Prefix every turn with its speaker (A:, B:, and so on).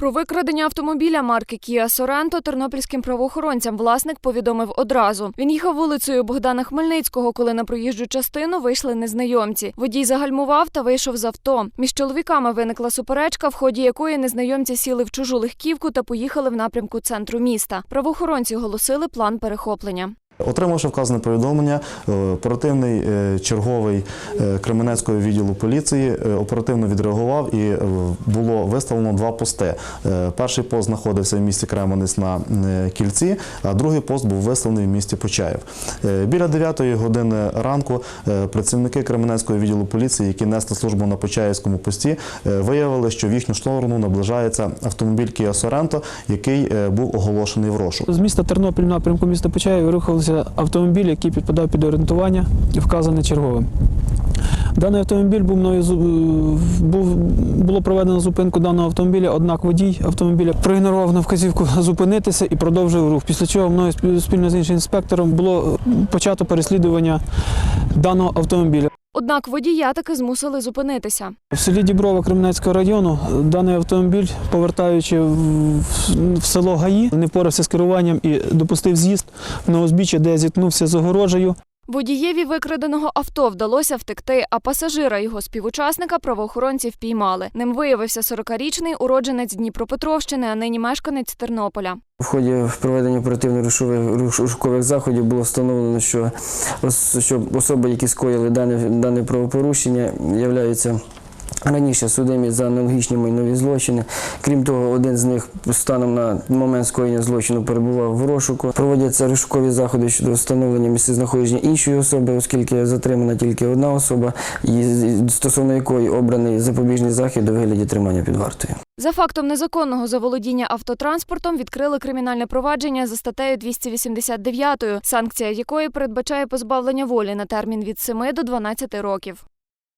A: Про викрадення автомобіля марки Kia Sorento тернопільським правоохоронцям власник повідомив одразу. Він їхав вулицею Богдана Хмельницького, коли на проїжджу частину вийшли незнайомці. Водій загальмував та вийшов з авто. Між чоловіками виникла суперечка, в ході якої незнайомці сіли в чужу легківку та поїхали в напрямку центру міста. Правоохоронці оголосили план перехоплення.
B: Отримавши вказане повідомлення, е, оперативний е, черговий е, Кременецького відділу поліції оперативно відреагував і було виставлено два пости. Перший пост знаходився в місті Кременець на кільці, а другий пост був виставлений в місті Почаїв. Е, Біля 9 години ранку працівники Кременецького відділу поліції, які несли службу на Почаївському пості, виявили, що в їхню сторону наближається автомобіль Kia Sorento, який був оголошений в розшук.
C: З міста Тернопіль напрямку міста Почаїв рухався автомобіль, який підпадав під орієнтування, вказаний черговим. Даний автомобіль був мною був, було проведено зупинку даного автомобіля, однак водій автомобіля проігнорував на вказівку зупинитися і продовжив рух. Після чого мною спільно з іншим інспектором було почато переслідування даного автомобіля.
A: Однак водія таки змусили зупинитися.
C: В селі Діброва Кременецького району даний автомобіль, повертаючи в село Гаї, не впорався з керуванням і допустив з'їзд на узбіччя, де зіткнувся з огорожею.
A: Водієві викраденого авто вдалося втекти, а пасажира його співучасника правоохоронці впіймали. Ним виявився 40-річний уродженець Дніпропетровщини, а нині мешканець Тернополя.
D: В ході проведення оперативно-розшукових розшукових заходів було встановлено, що особи, які скоїли дане, дане правопорушення, являються раніше судимі за аналогічні майнові злочини. Крім того, один з них станом на момент скоєння злочину перебував в розшуку. Проводяться розшукові заходи щодо встановлення місцезнаходження іншої особи, оскільки затримана тільки одна особа, стосовно якої обраний запобіжний захід у вигляді тримання під вартою.
A: За фактом незаконного заволодіння автотранспортом відкрили кримінальне провадження за статтею 289, санкція якої передбачає позбавлення волі на термін від 7 до 12 років.